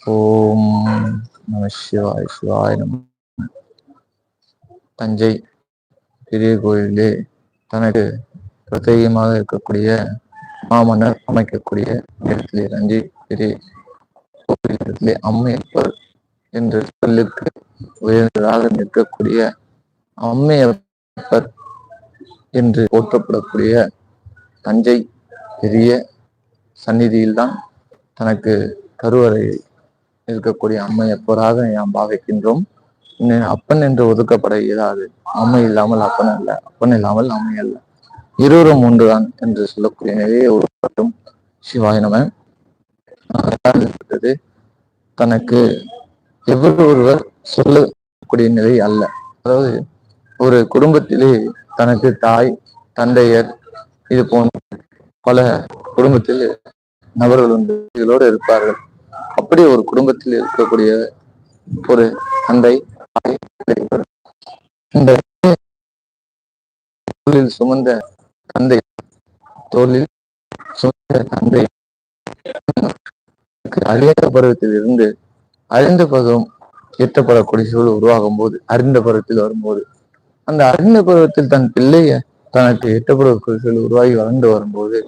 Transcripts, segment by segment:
ஓம் நம சிவாய் சிவாய் நம. தஞ்சை பெரிய கோயிலே தனக்கு பிரத்யேகமாக இருக்கக்கூடிய மாமன்னர் அமைக்கக்கூடிய இடத்திலே தஞ்சை பெரிய கோயிலே அம்மையப்பர் என்ற சொல்லுக்கு உயர்ந்ததாக நிற்கக்கூடிய அம்மையப்பர் என்று போற்றப்படக்கூடிய தஞ்சை பெரிய சந்நிதியில்தான் தனக்கு கருவறை இருக்கக்கூடிய அம்மையப்பராக நாம் பாவிக்கின்றோம். அப்பன் என்று ஒதுக்கப்பட இயலாது. அம்மை இல்லாமல் அப்பன் அல்ல அப்பன் இல்லாமல் அம்மை அல்ல. இருவரும் ஒன்றுதான் என்று சொல்லக்கூடிய நிலையை உருவாட்டும் நம்ம தனக்கு எவ்வளவு ஒருவர் சொல்லக்கூடிய நிலை அல்ல. அதாவது ஒரு குடும்பத்திலே தனக்கு தாய் தந்தையர் இது போன்ற பல குடும்பத்தில் நபர்கள் வந்து இதோடு இருப்பார்கள். அப்படி ஒரு குடும்பத்தில் இருக்கக்கூடிய ஒரு தந்தை இந்த தோளில் சுமந்த தந்தை தோளில் சுமந்த தந்தை. அறியாத பருவத்தில் இருந்து அறிந்த பருவம் எட்டப்படக்கூடிய சூழல் உருவாகும் போது அறிந்த பருவத்தில் வரும்போது அந்த அறிந்த பருவத்தில் தன் பிள்ளைய தனக்கு எட்டப்படக்கூடிய சூழல் உருவாகி வளர்ந்து வரும்போது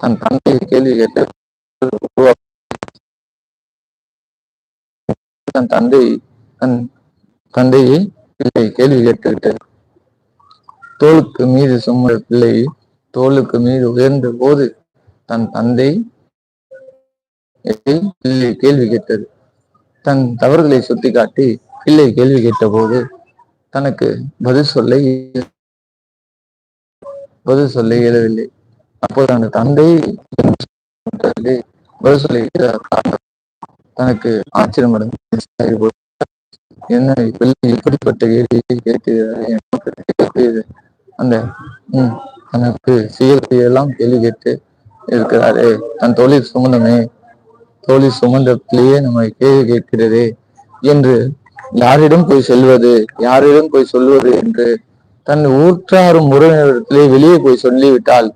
தன் தந்தையை கேள்வி கேட்டு தன் தந்தை தன் தந்தையை பிள்ளை கேள்வி கேட்டுவிட்டு தோளுக்கு மீது சுமந்த பிள்ளை தோளுக்கு மீது உயர்ந்த போது தன் தந்தை பிள்ளை கேள்வி கேட்டது. தன் தவறுகளை சுட்டிக்காட்டி பிள்ளை கேள்வி கேட்ட போது தனக்கு பதில் சொல்ல பதில் சொல்ல இயலவில்லை அப்போது அந்த தந்தை பதில் தனக்கு ஆச்சரியம் அடைந்து என்ன பிள்ளை இப்படிப்பட்ட கேள்வியை கேட்கிறார் அந்த உம் தனக்கு செய்யலாம் கேள்வி கேட்டு இருக்கிறாரே. தன் தொழில் சுமந்தமே தோழி சுமந்தத்திலேயே நம்ம கேள்வி கேட்கிறதே என்று யாரிடம் போய் செல்வது யாரிடம் போய் சொல்வது என்று தன் ஊற்றாரும் உறவினத்திலே வெளியே போய் சொல்லிவிட்டால்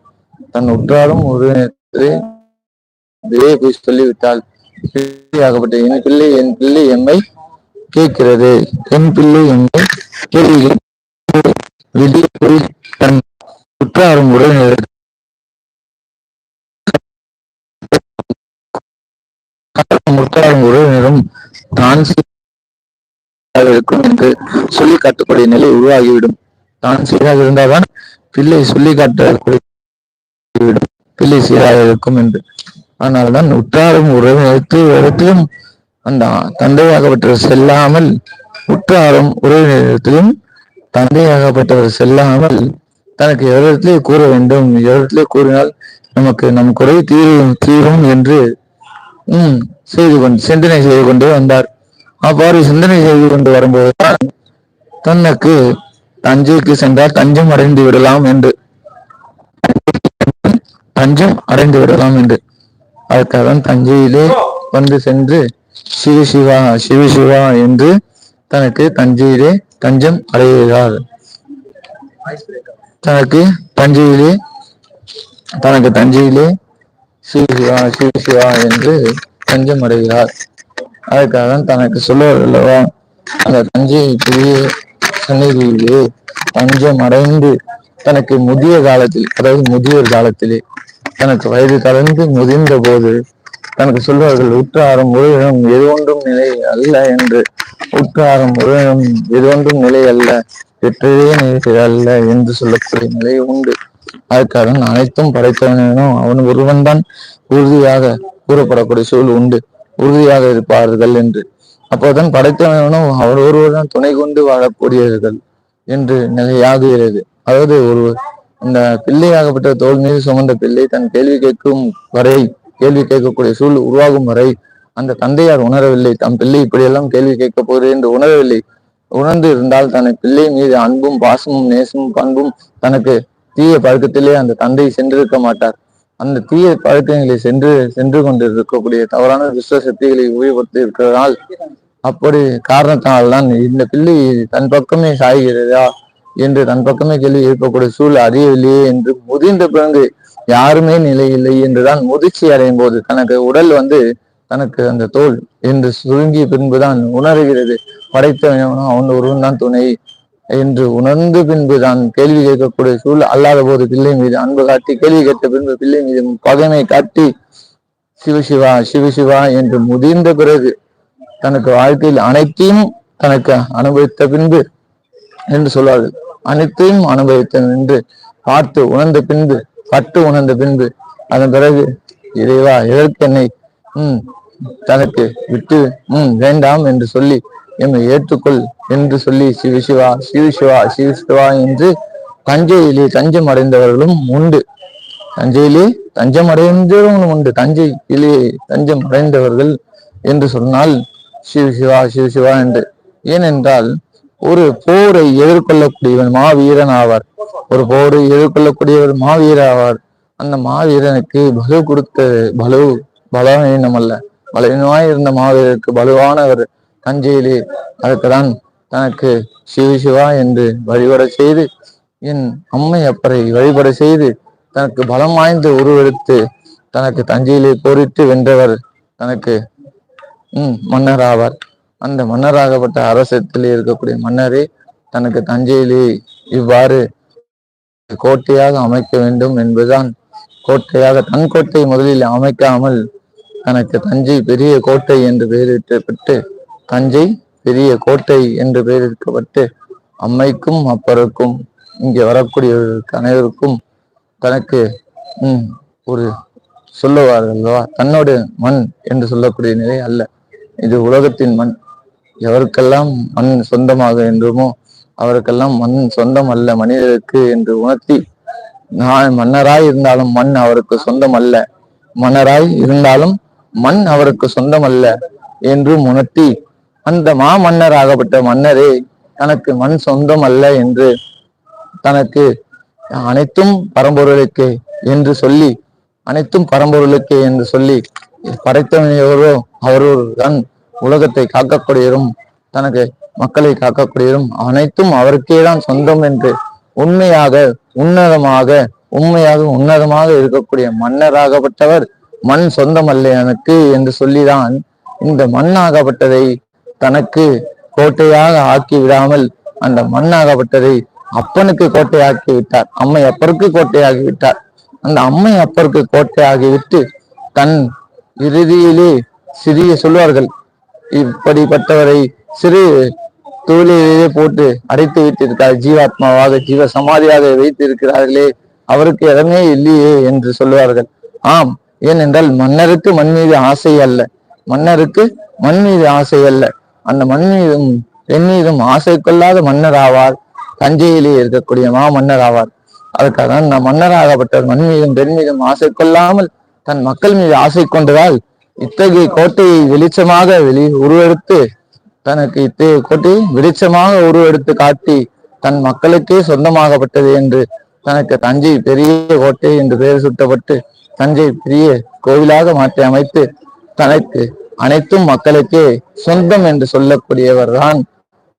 தன் உற்றாரும் உறவினத்திலே வெளியே போய் சொல்லிவிட்டாள் ஆகப்பட்ட என் பிள்ளை என் பிள்ளை எம்மை கேட்கிறது. என் பிள்ளை எம்மை கேள்வி வெளியே போய் தன் உற்றாரும் உறவினர் முற்காலம் உறவினரும் தான் இருக்கும் என்று சொல்லி காட்டக்கூடிய நிலை உருவாகிவிடும். தான் சீராக இருந்தால்தான் பிள்ளை சொல்லி காட்டக்கூடிய பிள்ளை சீராக இருக்கும் என்று. ஆனால்தான் உற்றாரும் உறவினருக்கு இடத்திலும் அந்த தந்தையாகப்பட்டவர் செல்லாமல் உற்றாரும் உறவினரிடத்திலும் தந்தையாகப்பட்டவர் செல்லாமல் தனக்கு எவரிடத்திலே கூற வேண்டும். எவரிடத்திலே கூறினால் நமக்கு நம் குறை தீரும் தீரும் என்று உம் செய்து கொண்டு சிந்தனை செய்து கொண்டே வந்தார். அவ்வாறு சிந்தனை செய்து கொண்டு வரும்போதுதான் தனக்கு தஞ்சைக்கு சென்றால் தஞ்சம் அடைந்து விடலாம் என்று. தஞ்சம் அடைந்து விடலாம் என்று. அதற்காக தஞ்சையிலே வந்து சென்று சிவ சிவா சிவ சிவா என்று தனக்கு தஞ்சையிலே தஞ்சம் அடைகிறார். தனக்கு தஞ்சையிலே தனக்கு தஞ்சையிலே சிவ சிவா சிவ சிவா என்று தஞ்சம் அடைகிறார். அதுக்காக தனக்கு சொல்லுவார் அல்லவா அந்த தஞ்சை பெரிய சந்நிதியிலே தஞ்சம் அடைந்து தனக்கு முதிய காலத்தில் அதாவது முதியோர் காலத்திலே தனக்கு வயது கலந்து முதிர்ந்த போது தனக்கு சொல்வார்கள் உற்றாரம் உறவினம் எது ஒன்றும் நிலை அல்ல என்று. உற்றாரம் உறவினம் எது ஒன்றும் நிலை அல்ல பெற்றதே நிலை அல்ல என்று சொல்லக்கூடிய நிலை உண்டு. அதற்காக அனைத்தும் படைத்தவனும் அவன் ஒருவன் தான் உறுதியாக கூறப்படக்கூடிய சூழ் உண்டு. உறுதியாக இருப்பார்கள் என்று. அப்போதான் படைத்தவனும் அவர் ஒருவர் தான் துணை கொண்டு வாழக்கூடியவர்கள் என்று நிலையாகுகிறது அதாவது ஒரு அந்த பிள்ளையாகப்பட்ட தோல் மீது சுமந்த பிள்ளை தன் கேள்வி கேட்கும் வரை கேள்வி கேட்கக்கூடிய சூழ் உருவாகும் வரை அந்த தந்தையார் உணரவில்லை. தம் பிள்ளை இப்படியெல்லாம் கேள்வி கேட்க போகிறேன் என்று உணரவில்லை. உணர்ந்து இருந்தால் தன் பிள்ளை மீது அன்பும் பாசமும் நேசமும் பண்பும் தனக்கு தீய பழக்கத்திலே அந்த தந்தை சென்றிருக்க மாட்டார். அந்த தீய பழக்கங்களை சென்று சென்று கொண்டு இருக்கக்கூடிய தவறான துஷ்ட சக்திகளை உபயோகப்படுத்தி இருக்கிறதால் அப்படி காரணத்தினால்தான் இந்த பிள்ளை தன் பக்கமே சாய்கிறதா? என்று தன் பக்கமே கேள்வி எழுப்பக்கூடிய சூழல் அறியவில்லையே என்று முதிர்ந்த பிறகு யாருமே நிலை இல்லை என்றுதான் முதிர்ச்சி அடையும் போது தனக்கு உடல் வந்து தனக்கு அந்த தோல் என்று சுருங்கிய பின்புதான் உணர்கிறது. படைத்தவனும் அவன் ஒருவன் தான் துணை என்று உணர்ந்து பின்பு தான் கேள்வி கேட்கக்கூடிய சூழல் அல்லாத போது பிள்ளை மீது அன்பு காட்டி கேள்வி கேட்ட பின்பு பிள்ளை மீது பகைமை காட்டி சிவசிவா சிவசிவா என்று முதிர்ந்த பிறகு தனக்கு வாழ்க்கையில் அனைத்தையும் தனக்கு அனுபவித்த பின்பு என்று சொல்வார்கள். அனைத்தையும் அனுபவித்தேன் என்று பார்த்து உணர்ந்த பின்பு பட்டு உணர்ந்த பின்பு அதன் பிறகு இறைவா எதற்கு உம் தனக்கு விட்டு உம் வேண்டாம் என்று சொல்லி எம்மை ஏற்றுக்கொள் என்று சொல்லி சிவசிவா சிவசிவா சிவசிவா என்று தஞ்சையிலே தஞ்சம் அடைந்தவர்களும் உண்டு. தஞ்சையிலே தஞ்சம் அடைந்தவர்களும் உண்டு. தஞ்சையிலே தஞ்சம் அடைந்தவர்கள் என்று சொன்னால் சிவ சிவா சிவ சிவா என்று. ஏனென்றால் ஒரு போரை எதிர்கொள்ளக்கூடியவன் மாவீரன் ஆவார். ஒரு போரை எதிர்கொள்ளக்கூடியவர் மாவீரர் ஆவார். அந்த மாவீரனுக்கு பலு கொடுத்த பலு பலவீனம் அல்ல. பலவீனமாய் இருந்த மாவீரருக்கு பலுவானவர் தஞ்சையிலே அதுக்குதான் தனக்கு சிவ சிவா என்று வழிபட செய்து என் அம்மை அப்பரை வழிபட செய்து தனக்கு பலம் வாய்ந்து உருவெடுத்து தனக்கு தஞ்சையிலே போரிட்டு வென்றவர் தனக்கு உம் மன்னர் ஆவார் அந்த மன்னராகப்பட்ட அரசத்திலே இருக்கக்கூடிய மன்னரே தனக்கு தஞ்சையிலே இவ்வாறு கோட்டையாக அமைக்க வேண்டும் என்பதுதான் கோட்டையாக தன் கோட்டை முதலில் அமைக்காமல் தனக்கு தஞ்சை பெரிய கோட்டை என்று பெயரிட்டப்பட்டு தஞ்சை பெரிய கோட்டை என்று பெயரிட்டப்பட்டு அம்மைக்கும் அப்பருக்கும் இங்கே வரக்கூடியவர்களுக்கு அனைவருக்கும் தனக்கு உம் ஒரு சொல்லுவார்கள் அல்லவா? தன்னோட மண் என்று சொல்லக்கூடிய நிலை அல்ல. இது உலகத்தின் மண். எவருக்கெல்லாம் மண் சொந்தமாக என்றுமோ அவருக்கெல்லாம் மண் சொந்தம் அல்ல மனிதருக்கு என்று உணர்த்தி நான் மன்னராய் இருந்தாலும் மண் அவருக்கு சொந்தம் அல்ல மன்னராய் இருந்தாலும் மண் அவருக்கு சொந்தம் அல்ல என்றும் உணர்த்தி அந்த மாமன்னர் ஆகப்பட்ட மன்னரே தனக்கு மண் சொந்தம் அல்ல என்று தனக்கு அனைத்தும் பரம்பொருளுக்கு என்று சொல்லி அனைத்தும் பரம்பொருளுக்கு என்று சொல்லி படைத்தவனையோரோ அவரோடு தான் உலகத்தை காக்கக்கூடியவரும் தனக்கு மக்களை காக்கக்கூடியவரும் அனைத்தும் அவருக்கே தான் சொந்தம் என்று உண்மையாக உன்னதமாக உண்மையாக உன்னதமாக இருக்கக்கூடிய மன்னராகப்பட்டவர் மண் சொந்தம் அல்ல எனக்கு என்று சொல்லிதான் இந்த மண்ணாகப்பட்டதை தனக்கு கோட்டையாக ஆக்கி விடாமல் அந்த மண்ணாகப்பட்டதை அப்பனுக்கு கோட்டையாக்கி விட்டார் அம்மை அப்பருக்கு கோட்டையாகி விட்டார் அந்த அம்மை அப்பருக்கு கோட்டையாகி விட்டு தன் இறுதியிலே சிறிய சொல்வார்கள். இப்படிப்பட்டவரை சிறு தூளிலே போட்டு அடைத்து வைத்திருக்கிறார் ஜீவாத்மாவாக ஜீவ சமாதியாக வைத்திருக்கிறார்களே அவருக்கு இடமே இல்லையே என்று சொல்லுவார்கள். ஆம் ஏனென்றால் மன்னருக்கு மண் மீது ஆசை அல்ல. மன்னருக்கு மண் மீது ஆசை அல்ல. அந்த மண் மீதும் பெண் மீதும் ஆசை கொள்ளாத மன்னர் ஆவார் தஞ்சையிலே இருக்கக்கூடிய மா மன்னர் ஆவார் அதுக்காக தான் மன்னராகப்பட்டவர் மண் மீதும் பெண் மீதும் ஆசை கொள்ளாமல் தன் மக்கள் மீது ஆசை கொண்டதால் இத்தகைய கோட்டையை வெளிச்சமாக வெளி உருவெடுத்து தனக்கு இத்தகைய கோட்டையை வெளிச்சமாக உருவெடுத்து காட்டி தன் மக்களுக்கே சொந்தமாகப்பட்டது என்று தனக்கு தஞ்சை பெரிய கோட்டை என்று பெயர் சுட்டப்பட்டு தஞ்சை பெரிய கோவிலாக மாற்றி அமைத்து தனக்கு அனைத்தும் மக்களுக்கே சொந்தம் என்று சொல்லக்கூடியவர் தான்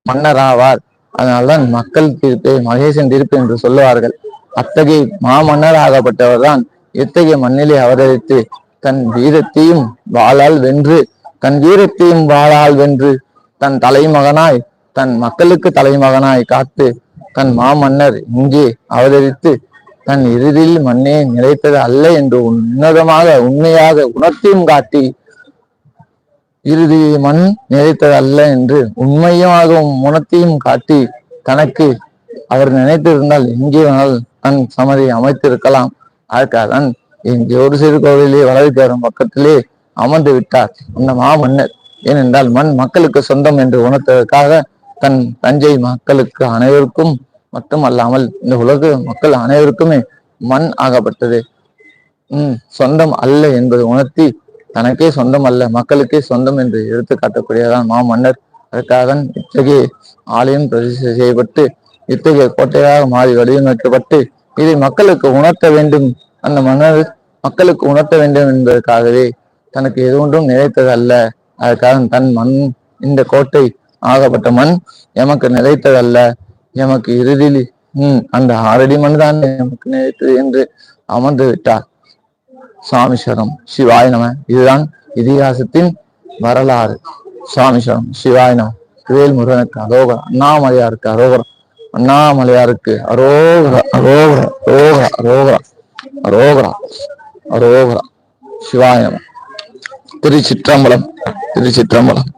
மன்னராவார். அதனால்தான் மக்கள் தீர்ப்பு மகேசன் தீர்ப்பு என்று சொல்லுவார்கள். அத்தகைய மாமன்னர் ஆகப்பட்டவர் தான் இத்தகைய மண்ணிலே அவதரித்து தன் வீரத்தையும் வாளால் வென்று தன் வீரத்தையும் வாளால் வென்று தன் தலைமகனாய் தன் மக்களுக்கு தலைமகனாய் காத்து தன் மாமன்னர் இங்கே அவதரித்து தன் இறுதியில் மண்ணே நிலைத்தது அல்ல என்று உன்னதமாக உண்மையாக உணர்த்தியும் காட்டி இறுதி மண் நிலைத்தது அல்ல என்று உண்மையாகவும் உணர்த்தியும் காட்டி தனக்கு அவர் நினைத்திருந்தால் எங்கே வேணால் தன் சமதி அமைத்திருக்கலாம். அதற்காக தான் இங்கே ஒரு சிறு கோவிலே வளர்க்கிறோம் பக்கத்திலே அமர்ந்து விட்டார். அந்த மாமன்னர் ஏனென்றால் மண் மக்களுக்கு சொந்தம் என்று உணர்த்ததற்காக தன் தஞ்சை மக்களுக்கு அனைவருக்கும் மட்டும் அல்லாமல் இந்த உலக மக்கள் அனைவருக்குமே மண் ஆகப்பட்டது. உம் சொந்தம் அல்ல என்பதை உணர்த்தி தனக்கே சொந்தம் அல்ல மக்களுக்கே சொந்தம் என்று எடுத்து காட்டக்கூடியதான் மாமன்னர் அதற்காக இத்தகைய ஆலயம் பிரதிஷ்டை செய்யப்பட்டு இத்தகைய கோட்டையாக மாறி வடிவமைக்கப்பட்டு இதை மக்களுக்கு உணர்த்த வேண்டும். அந்த மன்னர் மக்களுக்கு உணர்த்த வேண்டும் என்பதற்காகவே தனக்கு எது ஒன்றும் நிலைத்தது அல்ல. அதற்காக தன் மண் இந்த கோட்டை ஆகப்பட்ட மண் எமக்கு நிலைத்ததல்ல எமக்கு இறுதியில் உம் அந்த ஆரடி மண் தான் எமக்கு நிலைத்தது என்று அமர்ந்து விட்டார். சுவாமிஸ்வரம் சரணம். சிவாய நம. இதுதான் இதிகாசத்தின் வரலாறு. சுவாமிஸ்வரம் சரணம். சிவாய நம. வேல் முருகனுக்கு அரோகரம் அண்ணாமலையாருக்கு அரோகரம் அண்ணாமலையாருக்கு அரோகர. அரோகர. அரோகர. அரோகர. அரோகரா. அரோகரா சிவாய திருச்சிற்றம்பலம் திருச்சிற்றம்பலம்.